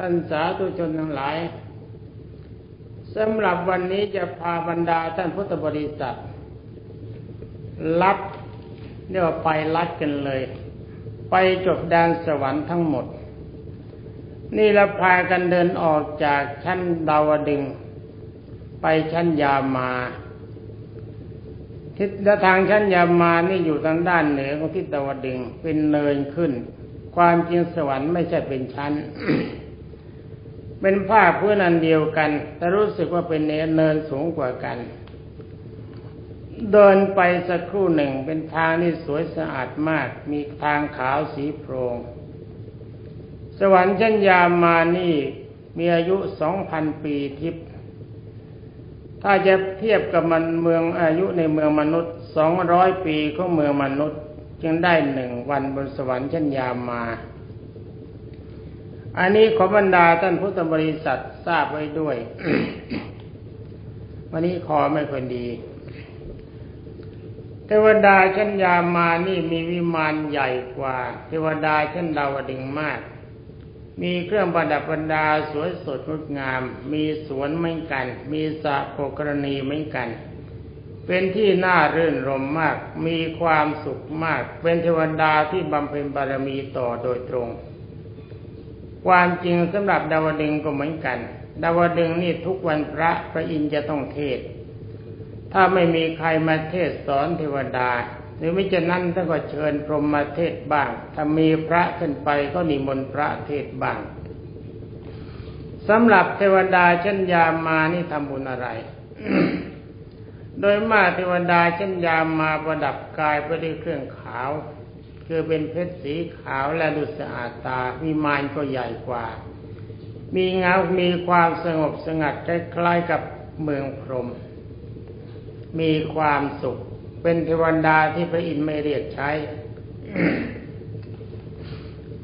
ท่านสาธุชนทั้งหลายสำหรับวันนี้จะพาบรรดาท่านพุทธบริษัทลัดเรียกว่าไปลัดกันเลย ไปจบแดนสวรรค์ทั้งหมด นี่เราพากันเดินออกจากชั้นดาวดึง ไปชั้นยามาทิศทางชั้นยามานี่อยู่ทางด้านเหนือของทิศตะวันดึงเป็นเนินขึ้น ความจริงสวรรค์ไม่ใช่เป็นชั้น เป็นภาพพื้นอันเดียวกัน แต่รู้สึกว่าเป็นเนินสูงกว่ากัน เดินไปสักครู่หนึ่งเป็นทางที่สวยสะอาดมาก มีทางขาวสีโพรง สวรรค์ชั้นยามานี่มีอายุสองพันปีทิพย์ถ้าจะเทียบกับมันเมืองอายุในเมืองมนุษย์สองร้อยปีของเมืองมนุษย์ จึงได้หนึ่งวันบนสวรรค์ชั้นยามา อันนี้ขอบรรดาท่านพุทธบริษัททราบไว้ด้วย วันนี้คอไม่ค่อยดีเทวดาชั้นยามานี่มีวิมานใหญ่กว่า เทวดาชั้นดาวดึงมาก มีเครื่องประดับบรรดาสวยสดงดงาม มีสวนเหมือนกัน มีสระโภกรณีเหมือนกัน เป็นที่น่ารื่นรมมาก มีความสุขมาก เป็นเทวดาที่บำเพ็ญบารมีต่อโดยตรง ความจริงสำหรับดาวดึงก็เหมือนกัน ดาวดึงนี่ทุกวันพระพระอินทร์จะต้องเทศ ถ้าไม่มีใครมาเทศสอนเทวดา หรือไม่จะนั้นท่านก็เชิญพรหมมาเทศบ้าง ถ้ามีพระขึ้นไปก็นิมนต์พระเทศบ้างสำหรับเทวดาชั้นยามานี่ทำบุญอะไร โดยมากเทวดาชั้นยามาประดับกายไปด้วยเครื่องขาว คือเป็นเพชรสีขาวและดุสะอาดตามีมานก็ใหญ่กว่า มีเงา มีความสงบสงัดคล้ายๆกับเมืองพรหมมีความสุข เป็นเทวดาที่พระอินทร์ไม่เรียกใช้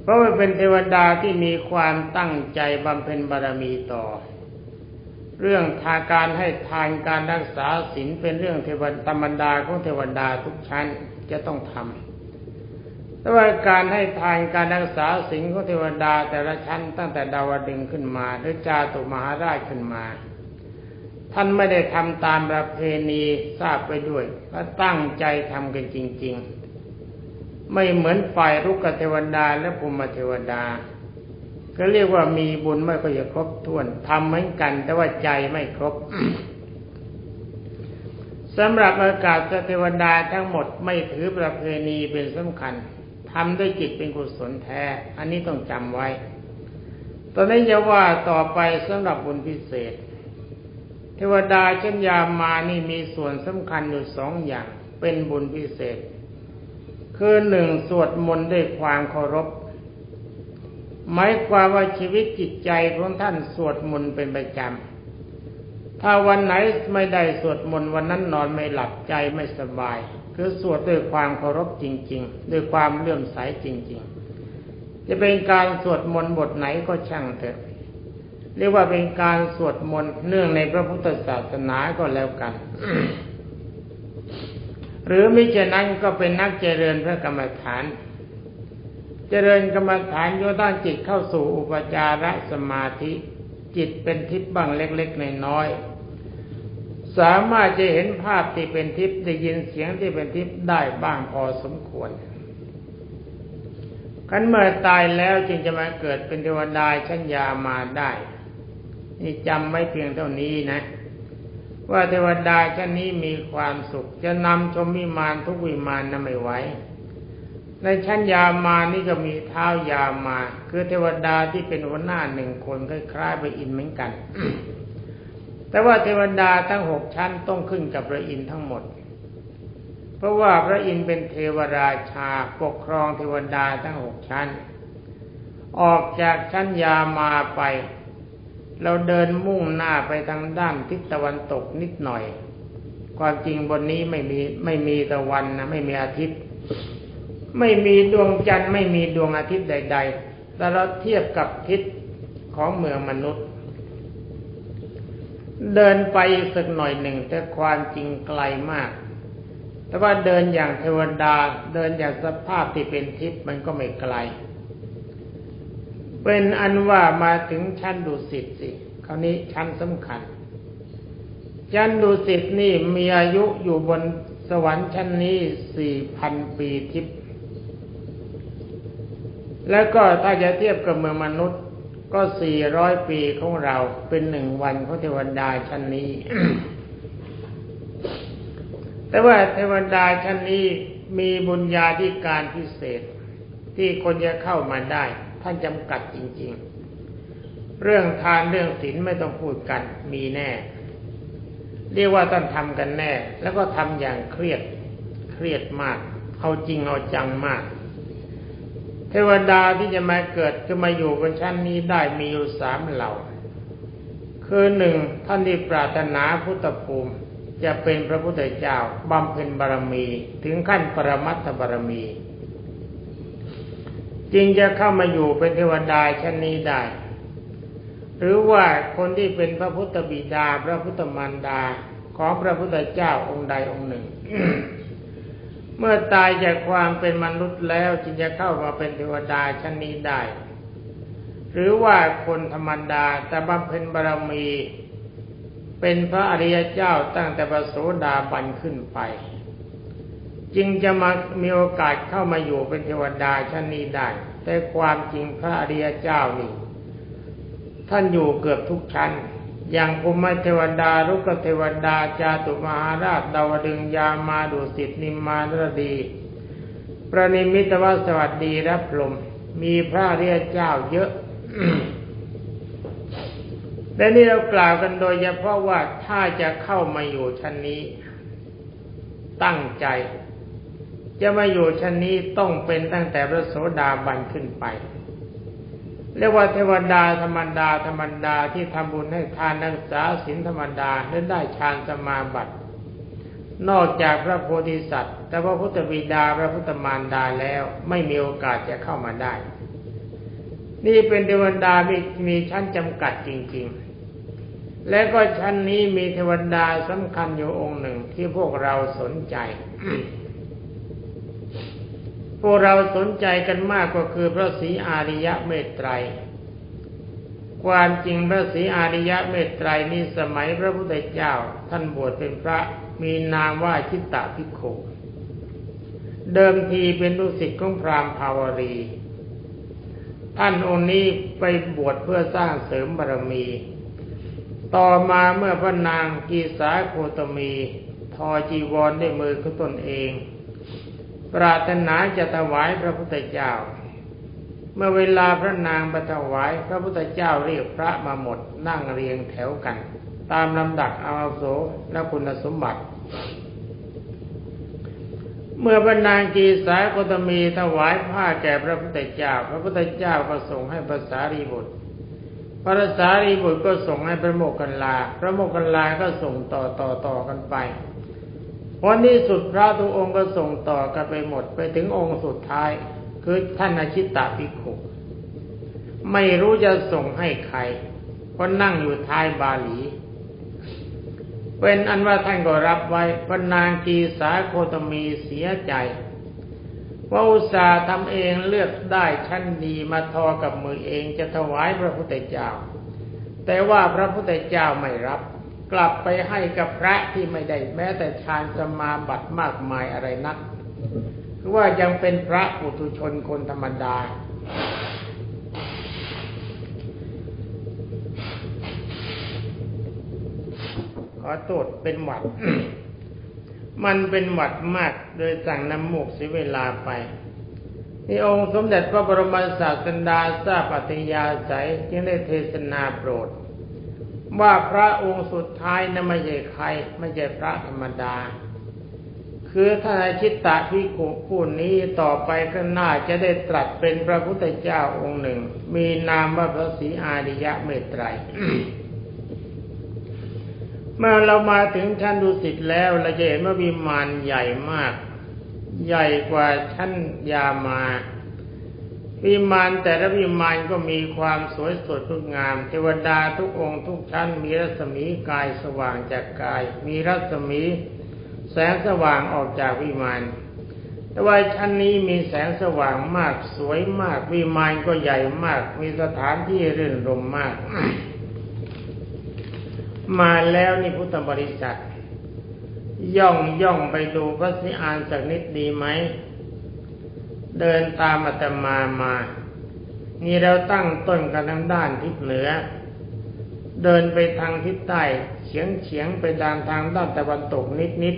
เพราะว่าเป็นเทวดาที่มีความตั้งใจบำเพ็ญบารมีต่อ เรื่องทาการให้ทานการรักษาศีลเป็นเรื่องเทวดาธรรมดาของเทวดาทุกชั้นจะต้องทำ แต่ว่าการให้ทานการรักษาศีลของเทวดาแต่ละชั้นตั้งแต่ดาวดึงขึ้นมาหรือจาตุมหาราชขึ้นมา ท่านไม่ได้ทำตามประเพณีทราบไปด้วยและตั้งใจทำกันจริง ๆ ไม่เหมือนฝ่ายรุกเทวดาและภูมิเทวดา ก็เรียกว่ามีบุญไม่ค่อยจะครบถ้วนทำเหมือนกัน แต่ว่าใจไม่ครบสำหรับอากาศเทวดาทั้งหมดไม่ถือประเพณีเป็นสำคัญ ทำด้วยจิตเป็นกุศลแท้ อันนี้ต้องจำไว้ ตอนนี้จะว่าต่อไปสำหรับบุญพิเศษ เทวดาเช่นยามานี่มีส่วนสำคัญอยู่สองอย่างเป็นบุญพิเศษ คือหนึ่งสวดมนต์ด้วยความเคารพหมายความว่าชีวิตจิตใจของท่านสวดมนต์เป็นประจำ ถ้าวันไหนไม่ได้สวดมนต์วันนั้นนอนไม่หลับใจไม่สบาย คือสวดด้วยความเคารพจริง ๆ ด้วยความเลื่อมใสจริง ๆ จะเป็นการสวดมนต์บทไหนก็ช่างเถอะ เรียกว่าเป็นการสวดมนต์เนื่องในพระพุทธศาสนาก็แล้วกัน หรือมิฉะนั้นก็เป็นนักเจริญพระกรรมฐาน เจริญกรรมฐานโยตั้งจิตเข้าสู่อุปจารสมาธิจิตเป็นทิพย์บ้างเล็ก ๆ น้อยๆ สามารถจะเห็นภาพที่เป็นทิพย์ได้ยินเสียงที่เป็นทิพย์ได้บ้างพอสมควรขันเมื่อตายแล้วจึงจะมาเกิดเป็นเทวดาชั้นยามาได้ นี่จำไม่เพียงเท่านี้นะ ว่าเทวดาชั้นนี้มีความสุข จะนำชมวิมานทุกวิมานนั้นไม่ไหวในชั้นยามานี่ก็มีเท้ายามา คือเทวดาที่เป็นหัวหน้าหนึ่งคนคล้ายๆไปอินเหมือนกัน แต่ว่าเทวดาทั้งหกชั้นต้องขึ้นกับพระอินทร์ทั้งหมด เพราะว่าพระอินทร์เป็นเทวราชาปกครองเทวดาทั้งหกชั้น ออกจากชั้นยามาไป เราเดินมุ่งหน้าไปทางด้านทิศตะวันตกนิดหน่อย ความจริงบนนี้ไม่มีไม่มีตะวันนะไม่มีอาทิตย์ ไม่มีดวงจันทร์ไม่มีดวงอาทิตย์ใด ๆ แต่เราเทียบกับทิศของเมืองมนุษย์ เดินไปสักหน่อยหนึ่งแต่ความจริงไกลมาก แต่ว่าเดินอย่างเทวดาเดินอย่างสภาพที่เป็นทิพย์มันก็ไม่ไกล เป็นอันว่ามาถึงชั้นดุสิตสิคราวนี้ชั้นสำคัญ ชั้นดุสิตนี่มีอายุอยู่บนสวรรค์ชั้นนี้สี่พันปีทิพย์แล้วก็ถ้าจะเทียบกับเมืองมนุษย์ ก็สี่ร้อยปีของเราเป็นหนึ่งวันของเทวดาชั้นนี้ แต่ว่าเทวดาชั้นนี้มีบุญญาธิการพิเศษที่คนจะเข้ามาได้ ท่านจำกัดจริง ๆ เรื่องทานเรื่องศีลไม่ต้องพูดกันมีแน่ เรียกว่าท่านทำกันแน่ แล้วก็ทำอย่างเครียดเครียดมาก เอาจริงเอาจังมาก ทวดาที่จะมาเกิดจะมาอยู่บนชั้นนี้ได้มีอยู่สามเหล่า คือหนึ่งท่านที่ปรารถนาพุทธภูมิจะเป็นพระพุทธเจ้าบำเพ็ญบารมีถึงขั้นปรมัตถบารมี จึงจะเข้ามาอยู่เป็นเทวดาชั้นนี้ได้ หรือว่าคนที่เป็นพระพุทธบิดา พระพุทธมารดา ของพระพุทธเจ้าองค์ใดองค์หนึ่ง เมื่อตายจากความเป็นมนุษย์แล้วจึงจะเข้ามาเป็นเทวดาชั้นนี้ได้ หรือว่าคนธรรมดาแต่บำเพ็ญบารมี เป็นพระอริยเจ้าตั้งแต่ประโสดาบันขึ้นไป จึงจะมามีโอกาสเข้ามาอยู่เป็นเทวดาชั้นนี้ได้ แต่ความจริงพระอริยเจ้านี่ท่านอยู่เกือบทุกชั้น อย่างภูมิเทวดารุกเทวดาจาตุมหาราชดาวดึงยามาดุสิตนิมมานรดี ประนิมิตวสวัสดีและพรหมมีพระอริยเจ้าเยอะ และนี่เรากล่าวกันโดยเฉพาะว่าถ้าจะเข้ามาอยู่ชั้นนี้ ตั้งใจ จะมาอยู่ชั้นนี้ต้องเป็นตั้งแต่พระโสดาบันขึ้นไป เรียกว่าเทวดาธรรมดาธรรมดาที่ทำบุญให้ทานนักษาศีลธรรมดาและได้ฌานสมาบัติ นอกจากพระโพธิสัตว์ แต่พระพุทธบิดาพระพุทธมารดาแล้วไม่มีโอกาสจะเข้ามาได้ นี่เป็นเทวดามีมีชั้นจำกัดจริง ๆ และก็ชั้นนี้มีเทวดาสำคัญอยู่องค์หนึ่งที่พวกเราสนใจ พวกเราสนใจกันมากก็คือพระศรีอาริยะเมตไตร ความจริงพระศรีอาริยะเมตไตรนี่สมัยพระพุทธเจ้า ท่านบวชเป็นพระมีนามว่าชิตตพิโคเดิมทีเป็นลูกศิษย์ของพราหมณ์ภาวรี ท่านองค์นี้ไปบวชเพื่อสร้างเสริมบารมี ต่อมาเมื่อพระนางกีสาโคตมี ทอจีวรด้วยมือของตนเอง ปรารถนาจะถวายพระพุทธเจ้า เมื่อเวลาพระนางไปถวาย พระพุทธเจ้าเรียกพระมาหมดนั่งเรียงแถวกัน ตามลำดับอาวุโสและคุณสมบัติ เมื่อพระนางกีสาโคตมีถวายผ้าแก่พระพุทธเจ้า พระพุทธเจ้าก็ส่งให้ภาษารีบุตรพระสารีบุตรก็ส่งให้พระโมคคัลลา พระโมคคัลลาก็ส่งต่อต่อต่อกันไป วันนี้สุดพระทุกองค์ก็ส่งต่อกันไปหมดไปถึงองค์สุดท้าย คือท่านอาชิตตาภิกขุไม่รู้จะส่งให้ใครเพราะนั่งอยู่ท้ายบาลีเป็นอันว่าท่านก็รับไว้พระนางกีสาโคตมีเสียใจว่าอุตสาห์ทำเองเลือกได้ชั้นดีมาทอกับมือเองจะถวายพระพุทธเจ้า แต่ว่าพระพุทธเจ้าไม่รับ กลับไปให้กับพระที่ไม่ได้แม้แต่ฌานสมาบัติมากมายอะไรนักคือว่ายังเป็นพระปุถุชนคนธรรมดา ขอโทษเป็นหวัด มันเป็นหวัดมากโดยสั่งน้ำมูกเสียเวลาไปนี่องค์สมเด็จพระบรมศาสดาทราบปฏิยาใจจึงได้เทศนาโปรด ว่าพระองค์สุดท้ายนั้นไม่ใช่ใคร ไม่ใช่พระธรรมดา คือท่านชิตตะพิกุผู้นี้ต่อไปก็น่าจะได้ตรัสเป็นพระพุทธเจ้าองค์หนึ่ง มีนามว่าพระศรีอาริยะเมตไตรเมื่อเรามาถึงชั้นดุสิตแล้วเราจะเห็นว่าวิมานใหญ่มาก ใหญ่กว่าชั้นยามา วิมานแต่ละวิมานก็มีความสวยสดงดงาม เทวดาทุกองค์ทุกชั้นมีรัศมีกายสว่างจากกาย มีรัศมี แสงสว่างออกจากวิมานแต่ว่าชั้นนี้มีแสงสว่างมากสวยมาก วิมานก็ใหญ่มาก มีสถานที่รื่นรมมาก มาแล้วนี่พุทธบริษัท ย่องย่องไปดูพระสิอานสักนิดดีไหม เดินตามอาตมามา นี่เราตั้งต้นกันทางด้านทิศเหนือ เดินไปทางทิศใต้เฉียงเฉียงไปดานทางด้านตะวันตกนิดนิด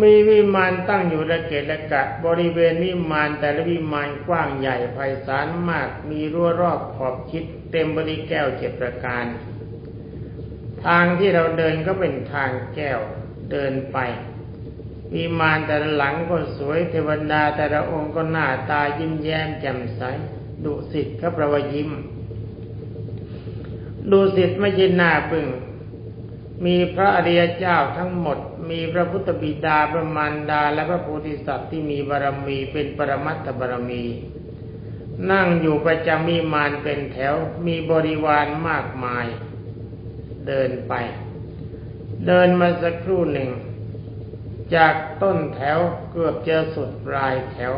มีวิมานตั้งอยู่ระเกะระกะ บริเวณวิมานแต่ละวิมานกว้างใหญ่ไพศาลมาก มีรั้วรอบขอบชิด เต็มบริแก้วเจ็ดประการ ทางที่เราเดินก็เป็นทางแก้วเดินไป วิมานแต่ละหลังก็สวยเทวดาแต่ละองค์ก็หน้าตายิ้มแย้มแจ่มใสดุสิตก็ประวยิ้มดุสิตไม่ใช่หน้าปึงมีพระอริยเจ้าทั้งหมด มีพระพุทธบิดาพระมารดา และพระโพธิสัตว์ที่มีบารมีเป็นปรมัตถบารมี นั่งอยู่ประจำมีมานเป็นแถว มีบริวารมากมาย เดินไป เดินมาสักครู่หนึ่ง จากต้นแถวเกือบจะสุดปลายแถว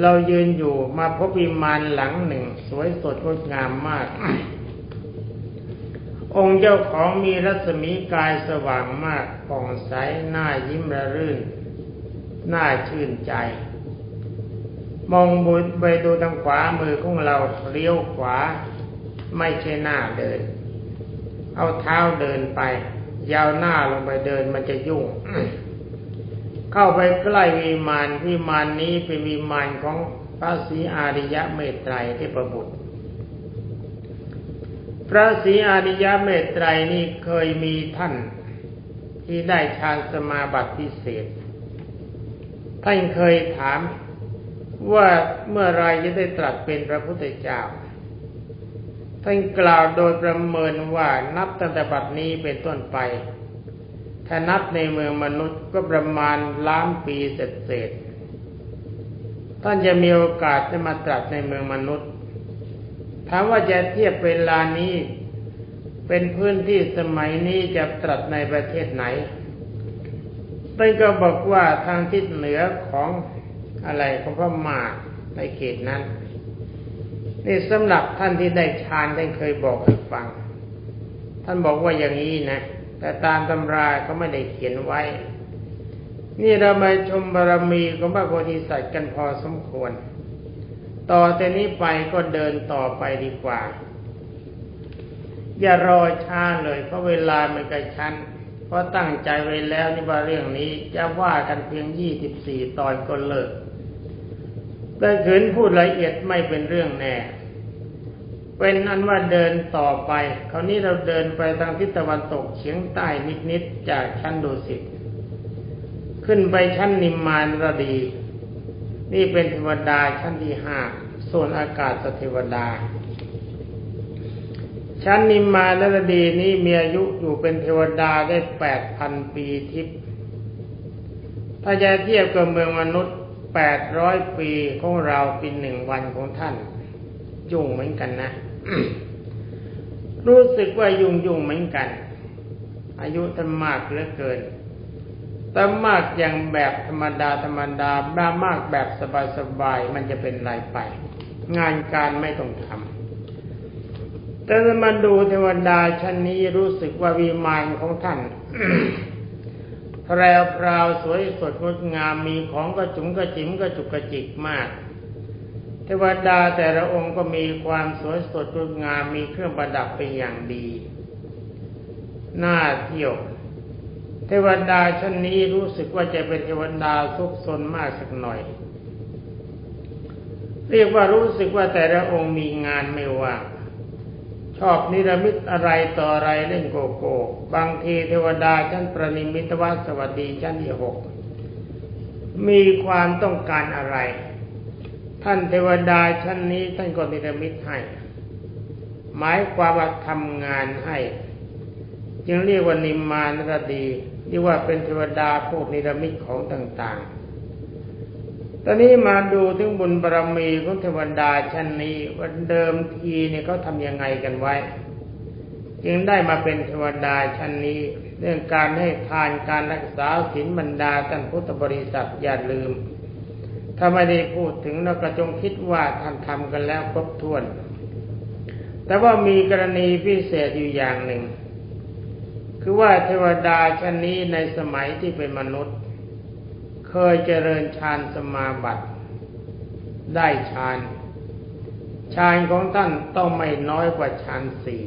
เรายืนอยู่มาพบวิมานหลังหนึ่ง สวยสดงดงามมาก องค์เจ้าของมีรัศมีกายสว่างมากผ่องใสหน้ายิ้มระรื่นน่าชื่นใจ มองบุญไปดูทางขวามือของเราเลี้ยวขวา ไม่ใช่หน้าเดิน เอาเท้าเดินไป ยาวหน้าลงไปเดินมันจะยุ่ง เข้าไปใกล้วิมานวิมานนี้เป็นวิมานของพระศรีอาริยะเมตไตรเทพบุตร พระศรีอาริยะเมตไตรนี่เคยมีท่านที่ได้ฌานสมาบัติพิเศษ ท่านเคยถามว่าเมื่อไรจะได้ตรัสเป็นพระพุทธเจ้า ท่านกล่าวโดยประเมินว่านับตั้งแต่บัดนี้เป็นต้นไป ถ้านับในเมืองมนุษย์ก็ประมาณล้านปีเศษๆท่านจะมีโอกาสจะมาตรัสในเมืองมนุษย์ถามว่าจะเทียบเวลานี้ เป็นพื้นที่สมัยนี้จะตรัสในประเทศไหนท่านก็บอกว่าทางทิศเหนือของอะไรของพม่าในเขตนั้น นี่สำหรับท่านที่ได้ฌานท่านเคยบอกให้ฟัง ท่านบอกว่าอย่างนี้นะ แต่ตามตำราก็ไม่ได้เขียนไว้ นี่เรามาชมบารมีของพระโพธิสัตว์กันพอสมควร ต่อแต่นี้ไปก็เดินต่อไปดีกว่า อย่ารอช้าเลยเพราะเวลามันกระชั้นเพราะตั้งใจไว้แล้วนี่ว่าเรื่องนี้จะว่ากันเพียงยี่สิบสี่ตอนก็เลิกแต่ขืนพูดละเอียดไม่เป็นเรื่องแน่ เป็นอันว่าเดินต่อไป คราวนี้เราเดินไปทางทิศตะวันตกเฉียงใต้นิดๆจากชั้นดุสิตขึ้นไปชั้นนิมมานรดี นี่เป็นเทวดาชั้นที่ห้าส่วนอากาศสเทวดา ชั้นนิมมานรดีนี้มีอายุอยู่เป็นเทวดาได้แปดพันปีทิพย์ถ้าจะเทียบกับเมืองมนุษย์แปดร้อยปีของเราเป็นหนึ่งวันของท่าน ยุ่งเหมือนกันนะ รู้สึกว่ายุ่งยุ่งเหมือนกัน อายุท่านมากเหลือเกินแต่มากอย่างแบบธรรมดาธรรมดาบ้ามากแบบสบายๆมันจะเป็นไรไป งานการไม่ต้องทำแต่มาดูเทวดาชั้นนี้รู้สึกว่าวิมานของท่านแพรวพราวสวยสดงดงามมีของกระจุ๋มกระจิ๋มกระจุกกระจิกมาก เทวดาแต่ละองค์ก็มีความสวยสดงดงามมีเครื่องประดับเป็นอย่างดีน่าเที่ยว เทวดาชั้นนี้รู้สึกว่าจะเป็นเทวดาทุกซนมากสักหน่อย เรียกว่ารู้สึกว่าแต่ละองค์มีงานไม่ว่างชอบนิรมิตอะไรต่ออะไรเล่นโกโก้ บางทีเทวดาชั้นประนิมิตวัสวัสดีชั้นที่หกมีความต้องการอะไร ท่านเทวดาชั้นนี้ท่านก็นิรมิตให้ หมายความว่าทำงานให้ จึงเรียกว่านิมานรดีเรียกว่าเป็นเทวดาพวกนิรมิตของต่างๆ ตอนนี้มาดูถึงบุญบารมีของเทวดาชั้นนี้วันเดิมทีเนี่ยเขาทำยังไงกันไว้ จึงได้มาเป็นเทวดาชั้นนี้ เรื่องการให้ทานการรักษาศีลบรรดาท่านพุทธบริษัทอย่าลืม ถ้าไม่ได้พูดถึงเราก็จงคิดว่าท่านทำกันแล้วครบถ้วน แต่ว่ามีกรณีพิเศษอยู่อย่างหนึ่ง คือว่าเทวดาชั้นนี้ในสมัยที่เป็นมนุษย์ เคยเจริญฌานสมาบัติ ได้ฌานฌานของท่านต้องไม่น้อยกว่าฌานสี่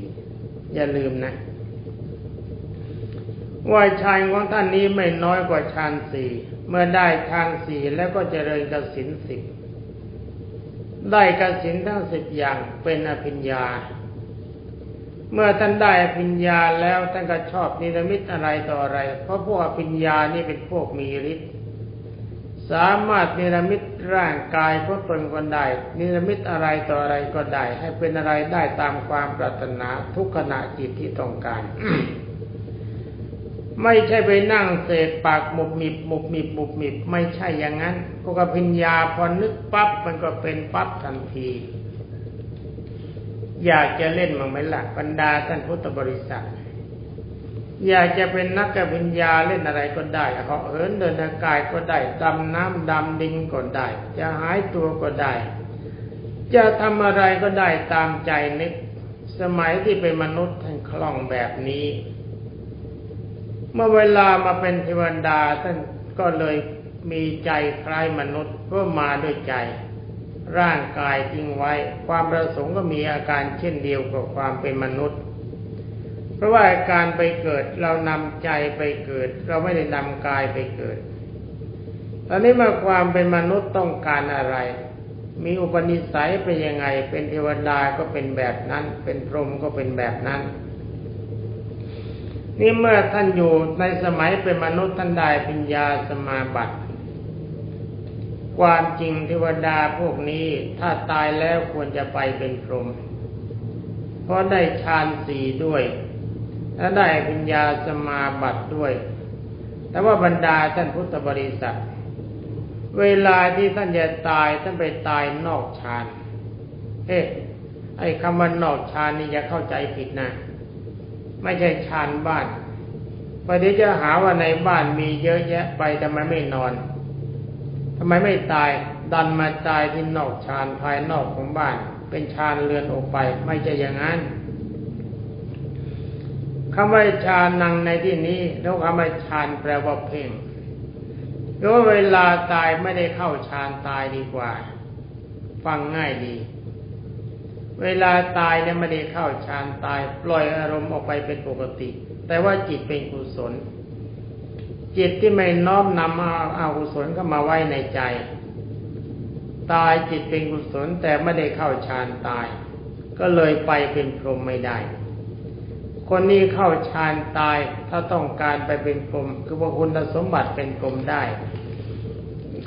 อย่าลืมนะ ว่าฌานของท่านนี้ไม่น้อยกว่าฌานสี่เมื่อได้ฌานสี่แล้วก็เจริญกสินสิบได้กสินทั้งสิบอย่างเป็นอภิญญา เมื่อท่านได้อภิญญาแล้วท่านก็ชอบนิรมิตอะไรต่ออะไร เพราะพวกอภิญญานี่เป็นพวกมีฤทธิ์สามารถนิรมิตร่างกายของตนก็ได้นิรมิตอะไรต่ออะไรก็ได้ ให้เป็นอะไรได้ตามความปรารถนาทุกขณะจิตที่ต้องการ ไม่ใช่ไปนั่งเสพปากหมุบมิบหมุบมิบหมุบมิบไม่ใช่อย่างนั้นพวกอภิญญาพอนึกปั๊บมันก็เป็นปั๊บทันที อยากจะเล่นมั้งไหมล่ะบรรดาท่านพุทธบริษัท อยากจะเป็นนักกวิญญาเล่นอะไรก็ได้เหาะเหินเดินอากาศก็ได้ดำน้ำดำดินก็ได้ จะหายตัวก็ได้ จะทำอะไรก็ได้ตามใจนึก สมัยที่เป็นมนุษย์ท่านคล่องแบบนี้ เมื่อเวลามาเป็นเทวดาท่านก็เลยมีใจคล้ายมนุษย์ก็มาด้วยใจ ร่างกายทิ้งไว้ ความประสงค์ก็มีอาการเช่นเดียวกับความเป็นมนุษย์ เพราะว่าการไปเกิดเรานำใจไปเกิด เราไม่ได้นำกายไปเกิด ตอนนี้มาความเป็นมนุษย์ต้องการอะไร มีอุปนิสัยเป็นยังไง เป็นเทวดาก็เป็นแบบนั้น เป็นพรหมก็เป็นแบบนั้น นี่เมื่อท่านอยู่ในสมัยเป็นมนุษย์ท่านได้ปัญญาสมาบัติ ความจริงเทวดาพวกนี้ถ้าตายแล้วควรจะไปเป็นพรหมเพราะได้ฌานสี่ด้วย และได้ปัญญาสมาบัติด้วย แต่ว่าบรรดาท่านพุทธบริษัท เวลาที่ท่านจะตายท่านไปตายนอกฌานเอ๊ะไอ้คำว่านอกฌานนี่อย่าเข้าใจผิดนะ ไม่ใช่ฌานบ้านประเดี๋ยวจะหาว่าในบ้านมีเยอะแยะไปทำไมไม่นอนทำไมไม่ตายดันมาตายที่นอกฌานภายนอกของบ้าน เป็นฌานเรือนออกไป ไม่ใช่อย่างนั้นคำว่าฌานนังในที่นี้แล้วคำว่าฌานแปลว่าเพ่งหรือว่าเวลาตายไม่ได้เข้าฌานตายดีกว่า ฟังง่ายดี เวลาตายเนี่ยไม่ได้เข้าฌานตายปล่อยอารมณ์ออกไปเป็นปกติ แต่ว่าจิตเป็นกุศล จิตที่ไม่น้อมนำเอาอากุศลเข้ามาไว้ในใจ ตายจิตเป็นกุศลแต่ไม่ได้เข้าฌานตาย ก็เลยไปเป็นพรหมไม่ได้ คนนี้เข้าฌานตายถ้าต้องการไปเป็นพรหมคือว่าคุณสมบัติเป็นพรหมได้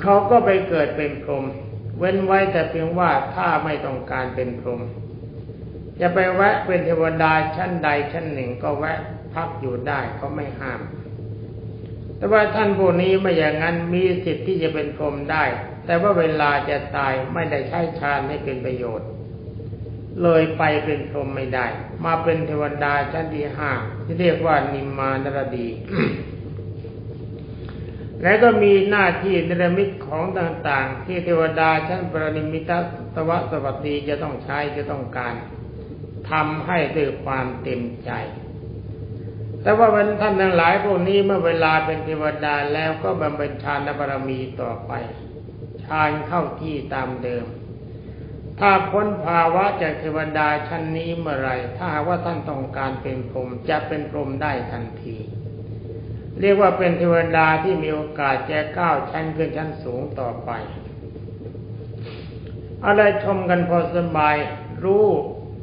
เขาก็ไปเกิดเป็นพรหมเว้นไว้แต่เพียงว่าถ้าไม่ต้องการเป็นพรหม จะไปแวะเป็นเทวดาชั้นใดชั้นหนึ่งก็แวะพักอยู่ได้เขาไม่ห้าม แต่ว่าท่านผู้นี้ไม่อย่างนั้นมีสิทธิ์ที่จะเป็นพรหมได้ แต่ว่าเวลาจะตายไม่ได้ใช้ฌานให้เป็นประโยชน์ เลยไปเป็นพรหมไม่ได้ มาเป็นเทวดาชั้นที่ห้าที่เรียกว่านิมมานรดี และก็มีหน้าที่นิรมิตของต่างๆ ที่เทวดาชั้นปรนิมิตตวสวัสดีจะต้องใช้จะต้องการ ทำให้ด้วยความเต็มใจ แต่ว่าวันท่านทั้งหลายพวกนี้เมื่อเวลาเป็นเทวดาแล้วก็บำเพ็ญฌานบารมีต่อไปฌานเข้าที่ตามเดิม ถ้าพ้นภาวะจากเทวดาชั้นนี้เมื่อไรถ้าว่าท่านต้องการเป็นพรหมจะเป็นพรหมได้ทันที เรียกว่าเป็นเทวดาที่มีโอกาสจะก้าวชั้นขึ้นชั้นสูงต่อไปอะไรชมกันพอสบายรู้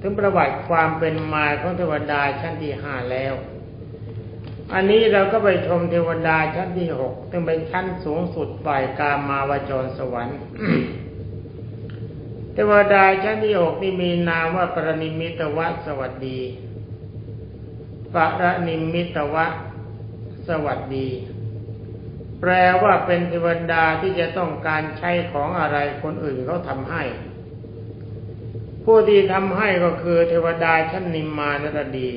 ถึงประวัติความเป็นมาของเทวดาชั้นที่ห้าแล้ว อันนี้เราก็ไปชมเทวดาชั้นที่หกซึ่งเป็นชั้นสูงสุดฝ่ายกามาวจรสวรรค์เทวดาชั้นที่หกนี่มีนามว่าปรนิมิตวะสวัสดีปรนิมิตวะสวัสดี แปลว่าเป็นเทวดาที่จะต้องการใช้ของอะไรคนอื่นเขาทำให้ ผู้ที่ทำให้ก็คือเทวดาชั้นนิมมานรดี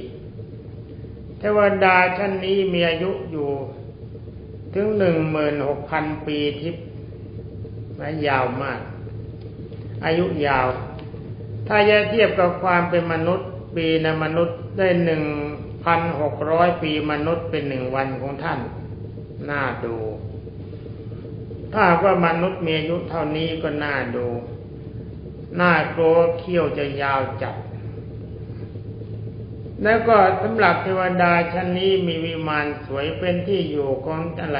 เทวดาชั้นนี้มีอายุอยู่ถึงหนึ่งหมื่นหกพันปีทิพย์นะยาวมาก อายุยาว ถ้าจะเทียบกับความเป็นมนุษย์ ปีในมนุษย์ได้หนึ่งพันหกร้อยปีมนุษย์เป็นหนึ่งวันของท่าน น่าดู ถ้าว่ามนุษย์มีอายุเท่านี้ก็น่าดู น่ากลัวเขี้ยวจะยาวจัดแล้วก็สำหรับเทวดาชั้นนี้มีวิมานสวยเป็นที่อยู่ของอะไร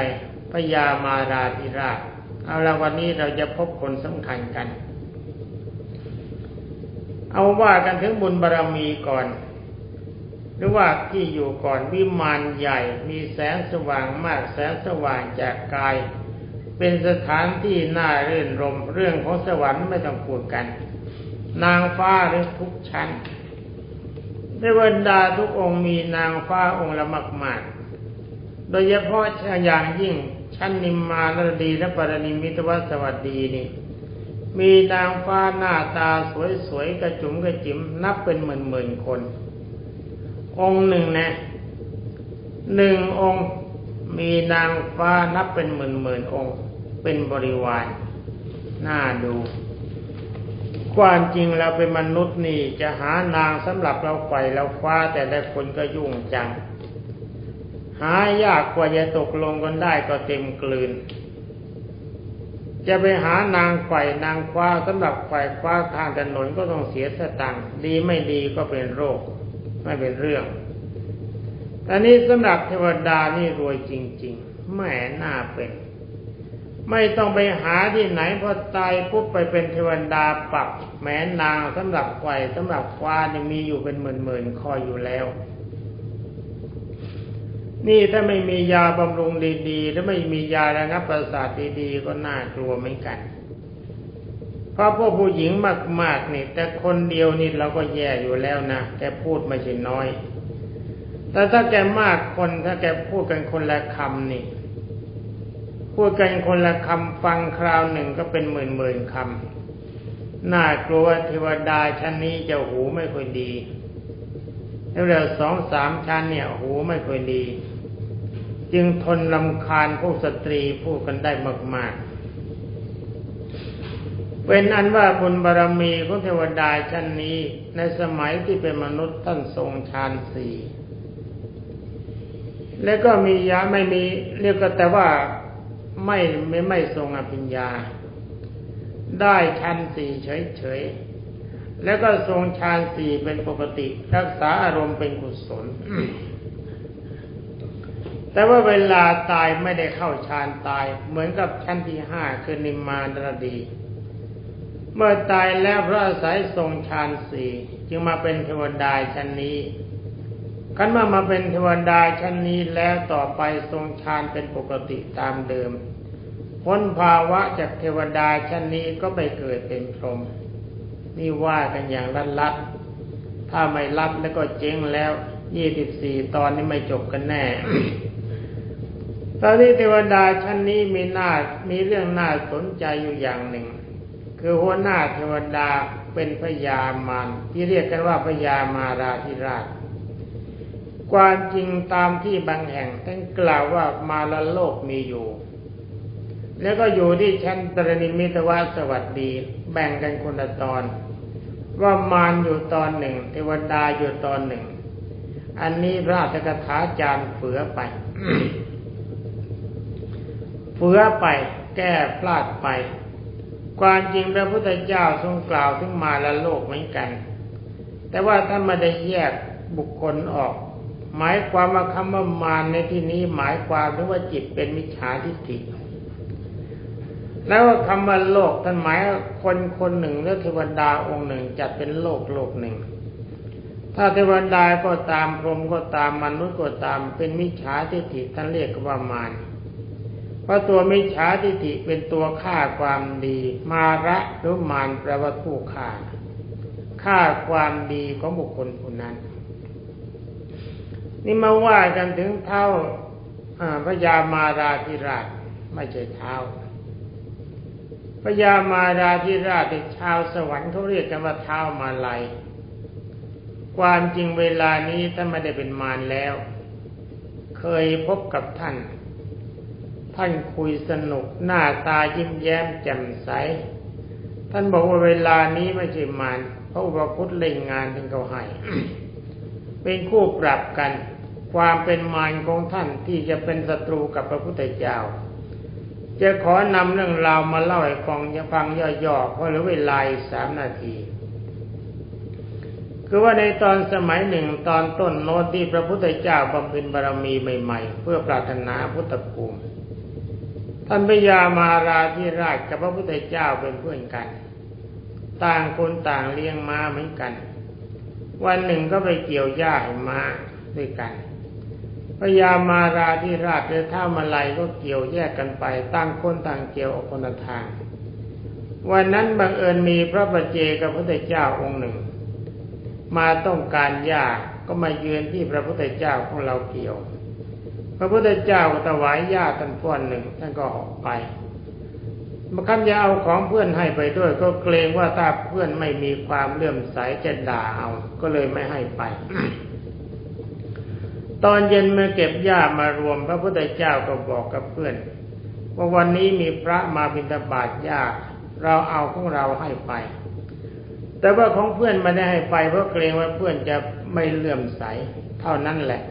พญามาราธิราช เอาละวันนี้เราจะพบคนสำคัญกัน เอาว่ากันถึงบุญบารรมีก่อนหรือว่าที่อยู่ก่อนวิมานใหญ่มีแสงสว่างมากแสงสว่างจากกาย เป็นสถานที่น่ารื่นรม เรื่องของสวรรค์ไม่ต้องพูดกัน นางฟ้าหรือทุกชั้นในบรรดาทุกองค์มีนางฟ้าองค์ละมากๆ โดยเฉพาะอย่างยิ่งชั้นนิมมานรดีและปรณิมิตวสวัสดีนี่ มีนางฟ้าหน้าตาสวยๆกระจุ๋มกระจิ๋มนับเป็นหมื่นๆคน องค์หนึ่งนะหนึ่งองค์ มีนางฟ้านับเป็นหมื่นๆองค์ เป็นบริวารน่าดูความจริงเราเป็นมนุษย์นี่จะหานางสำหรับเราไฟเราคว้าแต่ละคนก็ยุ่งจัง หายากกว่าจะตกลงกันได้ก็เต็มกลืน จะไปหานางไฟนางคว้าสำหรับไฟคว้าทางถนนก็ต้องเสียสตังค์ดีไม่ดีก็เป็นโรค ไม่เป็นเรื่อง ต่นี้สำหรับเทวดานี่รวยจริงๆแหมน่าเป็น ไม่ต้องไปหาที่ไหนพอตายปุ๊บไปเป็นเทวดาปักแม้นางสำหรับไฟสำหรับควานี่มีอยู่เป็นหมื่นๆคอยอยู่แล้วนี่ถ้าไม่มียาบำรุงดีๆ ถ้าไม่มียาระงับประสาทดีๆ ก็น่ากลัวเหมือนกัน เพราะพวกผู้หญิงมากๆนี่ แต่คนเดียวนี่เราก็แย่อยู่แล้วนะแกพูดไม่ใช่น้อย แต่ถ้าแกมากคนถ้าแกพูดกันคนละคำนี่ พูดกันคนละคำฟังคราวหนึ่งก็เป็นหมื่นหมื่นคำน่ากลัวเทวดาชั้นนี้จะหูไม่ค่อยดีแล้วเดี๋ยวสองสามชั้นเนี่ยหูไม่ค่อยดี จึงทนลำคาญพวกสตรีพูดกันได้มากๆเป็นอันว่าบุญบารรมีของเทวดาชั้นนี้ในสมัยที่เป็นมนุษย์ท่านทรงฌานสี่ แล้วก็มียาไม่มีเรียกก็แต่ว่าไม่ไม่ไม่ทรงอภิญญา ได้ชั้นสี่เฉยๆ แล้วก็ทรงฌานสี่เป็นปกติ รักษาอารมณ์เป็นกุศล แต่ว่าเวลาตายไม่ได้เข้าฌานตาย เหมือนกับชั้นที่ห้าคือนิมมานรดี เมื่อตายแล้วพระอาศัยทรงฌานสี่จึงมาเป็นเทวดาชั้นนี้ ขันมามาเป็นเทวดาชั้นนี้แล้วต่อไปทรงฌานเป็นปกติตามเดิม พ้นภาวะจากเทวดาชั้นนี้ก็ไปเกิดเป็นพรหมนี่ว่ากันอย่างลัดลัดถ้าไม่รับแล้วก็เจ๊งแล้วยี่สิบสี่ตอนนี้ไม่จบกันแน่ตอนนี้เทวดาชั้นนี้มีหน้ามีเรื่องน่าสนใจอยู่อย่างหนึ่ง คือหัวหน้าเทวดาเป็นพญามารที่เรียกกันว่าพญามาราธิราช ความจริงตามที่บางแห่งท่านกล่าวว่ามาลโลกมีอยู่ แล้วก็อยู่ที่ชั้นตรณิมิตวาสวัสดี แบ่งกันคนละตอน ว่ามารอยู่ตอนหนึ่ง เทวดาอยู่ตอนหนึ่ง อันนี้พระอัตถกถาจารย์เฝือไปเฝือไป แก้พลาดไป ความจริงพระพุทธเจ้าทรงกล่าวถึงมาละโลกเหมือนกัน แต่ว่าท่านไม่ได้แยกบุคคลออก หมายความว่าคำว่ามารในที่นี้หมายความถึงว่าจิตเป็นมิจฉาทิฏฐิแล้วคำว่าโลกท่านหมายคนคนหนึ่งหรือเทวดาองค์หนึ่งจัดเป็นโลกโลกหนึ่ง ถ้าเทวดาก็ตามพรหมก็ตามมนุษย์ก็ตามเป็นมิจฉาทิฏฐิท่านเรียกว่ามารเพราะตัวมิจฉาทิฏฐิเป็นตัวฆ่าความดี มาระหรือมารแปลว่าผู้ฆ่าฆ่าความดีของบุคคลผู้นั้น นี่มาว่ากันถึงเท่าพระยามาราธิราชไม่ใช่เท้าพระยามาราธิราชเป็นชาวสวรรค์เขาเรียกกันว่าเท้ามาลัยความจริงเวลานี้ท่านไม่ได้เป็นมารแล้ว เคยพบกับท่าน ท่านคุยสนุกหน้าตายิ้มแย้มแจ่มใส ท่านบอกว่าเวลานี้ไม่ใช่มารเพราะอุปคุตเล่งงานท่านเขาให้ เป็นคู่ปรับกัน ความเป็นมารของท่านที่จะเป็นศัตรูกับพระพุทธเจ้า จะขอนำเรื่องราวมาเล่าให้ฟังจะฟังย่อๆเพราะเหลือเวลาสามนาที คือว่าในตอนสมัยหนึ่งตอนต้นโน้นที่พระพุทธเจ้าบำเพ็ญบารมีใหม่ ๆ เพื่อปรารถนาพุทธภูมิท่านพญามาราธิราชกับพระพุทธเจ้าเป็นเพื่อนกัน ต่างคนต่างเลี้ยงม้าเหมือนกัน วันหนึ่งก็ไปเกี่ยวหญ้าให้ม้าด้วยกันพญามาราธิราชเดินท่ามาลัยก็เกี่ยวแยกกันไปต่างคนต่างเกี่ยวออกคนทาง วันนั้นบังเอิญมีพระประเจกับพระพุทธเจ้าองค์หนึ่ง มาต้องการหญ้าก็มาเยือนที่พระพุทธเจ้าของเราเกี่ยว พระพุทธเจ้าก็ถวายหญ้าท่านก้อนหนึ่งท่านก็ออกไป มาคำจะเอาของเพื่อนให้ไปด้วย ก็เกรงว่าถ้าเพื่อนไม่มีความเลื่อมใสจะด่าเอา ก็เลยไม่ให้ไป ตอนเย็นเมื่อเก็บหญ้ามารวม พระพุทธเจ้าก็บอกกับเพื่อนว่าวันนี้มีพระมาบิณฑบาตหญ้าเราเอาของเราให้ไป แต่ว่าของเพื่อนไม่ได้ให้ไปเพราะเกรงว่าเพื่อนจะไม่เลื่อมใส เท่านั้นแหละ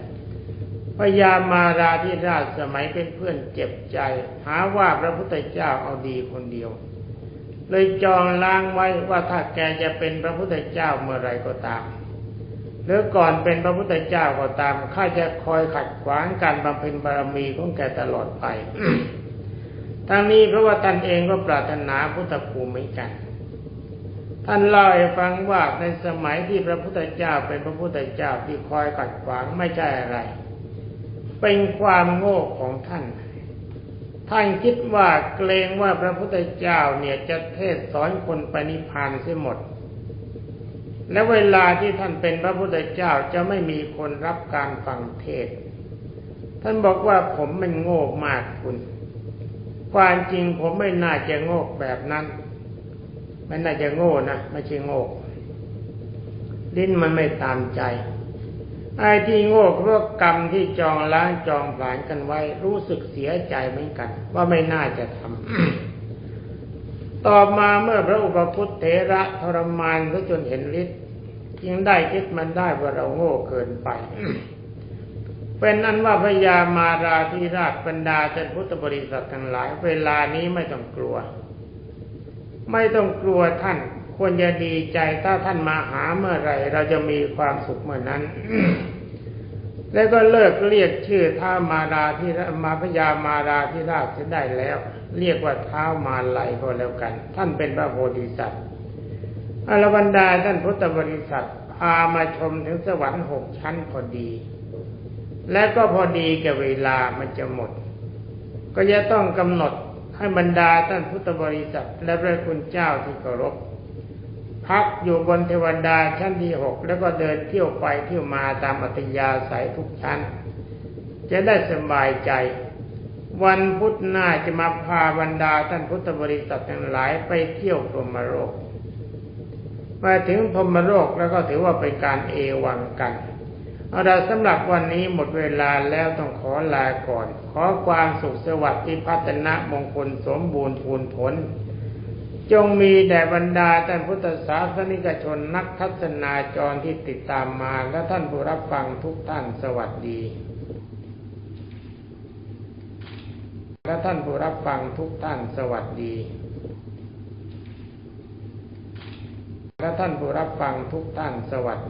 พญามาราธิราชสมัยเป็นเพื่อนเจ็บใจ หาว่าพระพุทธเจ้าเอาดีคนเดียว เลยจองล้างไว้ว่าถ้าแกจะเป็นพระพุทธเจ้าเมื่อไรก็ตาม หรือก่อนเป็นพระพุทธเจ้าก็ตามข้าจะคอยขัดขวางการบำเพ็ญบารมีของแกตลอดไปทั้งนี้เพราะว่าท่านเองก็ปรารถนาพุทธภูมิเหมือนกัน ท่านเล่าให้ฟังว่าในสมัยที่พระพุทธเจ้าเป็นพระพุทธเจ้าที่คอยขัดขวางไม่ใช่อะไร เป็นความโง่ของท่าน ท่านคิดว่าเกรงว่าพระพุทธเจ้าเนี่ยจะเทศสอนคนไปนิพพานเสียหมด และเวลาที่ท่านเป็นพระพุทธเจ้าจะไม่มีคนรับการฟังเทศ ท่านบอกว่าผมมันโง่มากคุณ ความจริงผมไม่น่าจะโง่แบบนั้น ไม่น่าจะโง่นะไม่ใช่โง่ลิ้นมันไม่ตามใจ ไอ้ที่โง่เพราะกรรมที่จองล้างจองผลานกันไว้ รู้สึกเสียใจเหมือนกัน ว่าไม่น่าจะทำต่อมาเมื่อพระอุปคุตเถระทรมานเขาจนเห็นฤทธิ์จึงได้คิดมันได้ว่าเราโง่เกินไป เป็นนั้นว่าพญามาราธิราชบรรดาท่านพุทธบริษัททั้งหลาย เวลานี้ไม่ต้องกลัว ไม่ต้องกลัวท่าน ควรจะดีใจถ้าท่านมาหาเมื่อไหร่ เราจะมีความสุขเมื่อนั้น แล้วก็เลิกเรียกชื่อท้ามาราที่มาพญามาราธิราชจะได้แล้ว เรียกว่าเท้ามาลัยก็แล้วกัน ท่านเป็นพระโพธิสัตว์อรบรรดาท่านพุทธบริษัทพามาชมถึงสวรรค์หกชั้นพอดี และก็พอดีกับเวลามันจะหมด ก็จะต้องกำหนดให้บรรดาท่านพุทธบริษัทและพระคุณเจ้าที่เคารพ พักอยู่บนเทวดาชั้นที่หกแล้วก็เดินเที่ยวไปเที่ยวมาตามอัตยาสายทุกชั้น จะได้สบายใจ วันพุธหน้าจะมาพาบรรดาท่านพุทธบริษัททั้งหลายไปเที่ยวพรหมโลกมาถึงพรหมโลกแล้วก็ถือว่าเป็นการเอวังกันเอาละสำหรับวันนี้หมดเวลาแล้วต้องขอลาก่อน ขอความสุขสวัสดิ์ที่พัฒนะมงคลสมบูรณ์พูนผล จงมีแด่บรรดาท่านพุทธศาสนิกชนนักทัศนาจรที่ติดตามมาและท่านผู้รับฟังทุกท่านสวัสดี และท่านผู้รับฟังทุกท่านสวัสดี และท่านผู้รับฟังทุกท่านสวัสดี